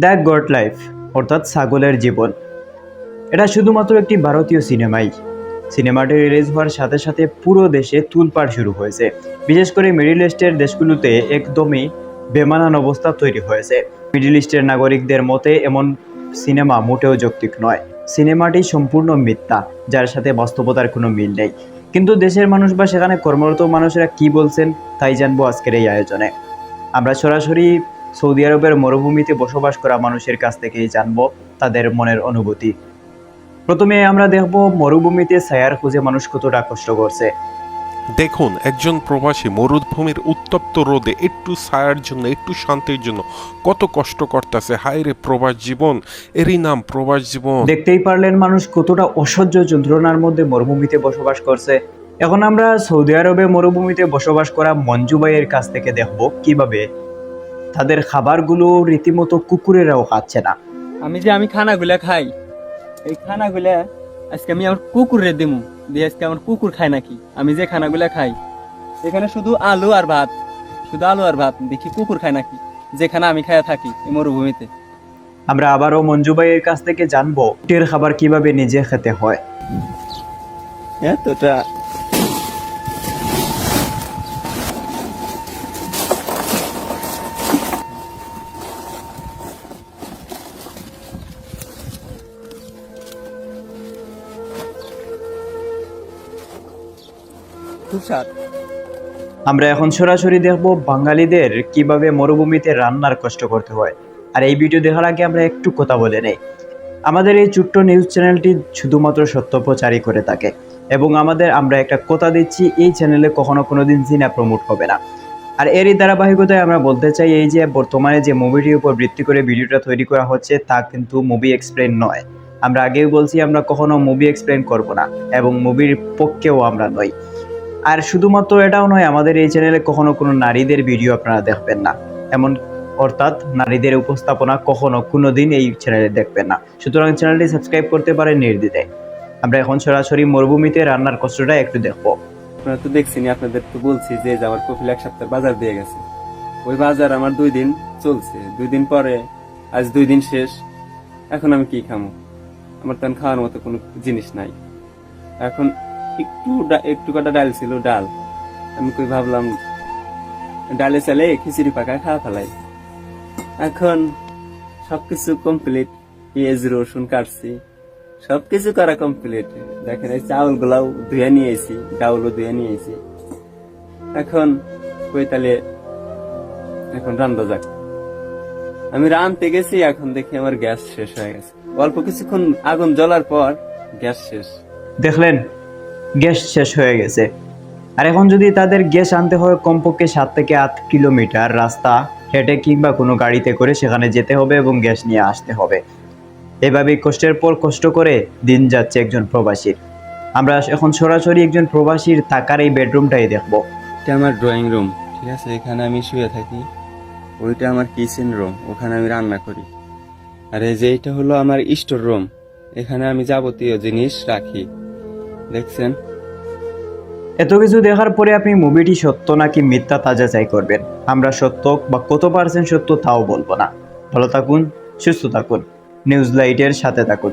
The god life, অর্থাৎ ছাগলের জীবন। এটা শুধুমাত্র একটি ভারতীয় সিনেমাই। সিনেমাটি রিলিজ হওয়ার সাথে সাথে পুরো দেশে তুলপাড় শুরু হয়েছে। বিশেষ করে মিডিল ইস্টের দেশগুলোতে একদমই বেমানান অবস্থা তৈরি হয়েছে। মিডিল ইস্টের নাগরিকদের মতে, এমন সিনেমা মোটেও যৌক্তিক নয়। সিনেমাটি সম্পূর্ণ মিথ্যা, যার সাথে বাস্তবতার কোনো মিল নেই। কিন্তু দেশের মানুষ বা সেখানে কর্মরত মানুষেরা কি বলছেন, তাই জানব আজকের এই আয়োজনে। আমরা সরাসরি সৌদি আরবের মরুভূমিতে বসবাস করা মানুষের কাছ থেকেই জানব তাদের মনের অনুভূতি। প্রথমে আমরা দেখব মরুভূমিতে ছায়ার খুঁজে মানুষ কতটা কষ্ট করছে। দেখুন একজন প্রবাসী মরুভূমির উত্তপ্ত রোদে একটু ছায়ার জন্য একটু শান্তির জন্য কত কষ্ট করতেছে। হায় রে প্রবাস জীবন এরই নাম প্রবাস জীবন। দেখতেই পারলেন মানুষ কতটা অসহ্য যন্ত্রণার মধ্যে মরুভূমিতে বসবাস করছে। এখন আমরা সৌদি আরবে মরুভূমিতে বসবাস করা মঞ্জু ভাইয়ের কাছ থেকে দেখব কীভাবে তাদের খাবারগুলো রীতিমতো কুকুরেরাও খাচ্ছে না। আমি যে আমি খানাগুলা খাই এই খানাগুলা আজকে আমি আমার কুকুরে দিমু দিয়ে আজকে আমার কুকুর খায় নাকি? আমি যে খানাগুলা খাই এখানে শুধু আলু আর ভাত শুধু আলু আর ভাত দেখি কুকুর খায় নাকি? যেখানে আমি খায়া থাকি এই মরুভূমিতে। আমরা আবারও মঞ্জু ভাইয়ের কাছ থেকে জানব টের খাবার কীভাবে নিজে খেতে হয়। এতটা স্বাদ আমরা এখন সরাসরি দেখব বাঙালিদের কীভাবে মরুভূমিতে রান্নার কষ্ট করতে হয়। আর এই ভিডিও দেখার আগে আমরা একটু কথা বলে নেই। আমাদের এই ছোট্ট নিউজ চ্যানেলটি শুধুমাত্র সত্য প্রচারই করে থাকে। এবং আমাদের আমরা একটা কথা দিচ্ছি, এই চ্যানেলে কখনো কোনো দিন জিনা প্রমোট হবে না। আর এরই ধারাবাহিকতায় আমরা বলতে চাই, এই যে বর্তমানে যে মুভিটির উপর ভিত্তি করে ভিডিওটা তৈরি করা হচ্ছে, তা কিন্তু মুভি এক্সপ্লেন নয়। আমরা আগেও বলছি, আমরা কখনো মুভি এক্সপ্লেন করব না। এবং মুভির পক্ষেও আমরা নই। আর শুধুমাত্র এটাও নয়, আমাদের এই চ্যানেলে কখনো কোনো নারীদের ভিডিও আপনারা দেখবেন না। এমন, অর্থাৎ নারীদের উপস্থাপনা কখনো কোনো দিন এই চ্যানেলে দেখবেন না। সুতরাং চ্যানেলটি সাবস্ক্রাইব করতে পারেন নির্দ্বিধায়। আমরা এখন সরাসরি মরুভূমিতে রান্নার কষ্টটা একটু দেখব। আপনারা তো দেখছেনি আপনাদের তো বলছি যে আমার কপিল এক সপ্তাহ বাজার দিয়ে গেছে। ওই বাজার আমার দুই দিন চলছে। দুই দিন পরে, আজ দুই দিন শেষ। এখন আমি কি খামো? আমার তখন খাওয়ার মতো কোনো জিনিস নাই। এখন একটু একটু কটা ডাল ছিল, ডাল। আমি কই ভাবলাম, ডালে চালে খিচুড়ি পাকা খাওয়া ফেলাই। এখন সবকিছু কমপ্লিট পেঁয়াজ, রসুন কাটছি। সবকিছু করা কমপ্লিট দেখেন এই চাউল গুলাও ধুয়ে নিয়েছি, ডাউলও ধুয়ে নিয়েছি। এখন কই তাহলে এখন রান্ধা যাক। আমি রানতে গেছি, এখন দেখি আমার গ্যাস শেষ হয়ে গেছে। অল্প কিছুক্ষণ আগুন জ্বলার পর গ্যাস শেষ। দেখলেন? গ্যাস শেষ হয়ে গেছে। আর এখন যদি তাদের গ্যাস আনতে হয় কমপক্ষে সাত থেকে আট কিলোমিটার রাস্তা, হেঁটে কিংবা কোনো গাড়িতে করে সেখানে যেতে হবে এবং গ্যাস নিয়ে আসতে হবে। এভাবেই কষ্টের পর কষ্ট করে দিন যাচ্ছে একজন প্রবাসীর আমরা এখন সরাসরি একজন প্রবাসীর থাকার এই বেডরুমটাই দেখব। এটা আমার ড্রয়িং রুম, ঠিক আছে? এখানে আমি শুয়ে থাকি। ওইটা আমার কিচেন রুম, ওখানে আমি রান্না করি। আর এই যে এটা হলো আমার স্টোর রুম। এখানে আমি যাবতীয় জিনিস রাখি। দেখছেন? এত কিছু দেখার পরে আপনি মুভিটি সত্য নাকি মিথ্যা তা যাচাই করবেন? আমরা সত্য বা কত পার্সেন্ট সত্য তাও বলব না। ভালো থাকুন, সুস্থ থাকুন নিউজ লাইটের সাথে থাকুন।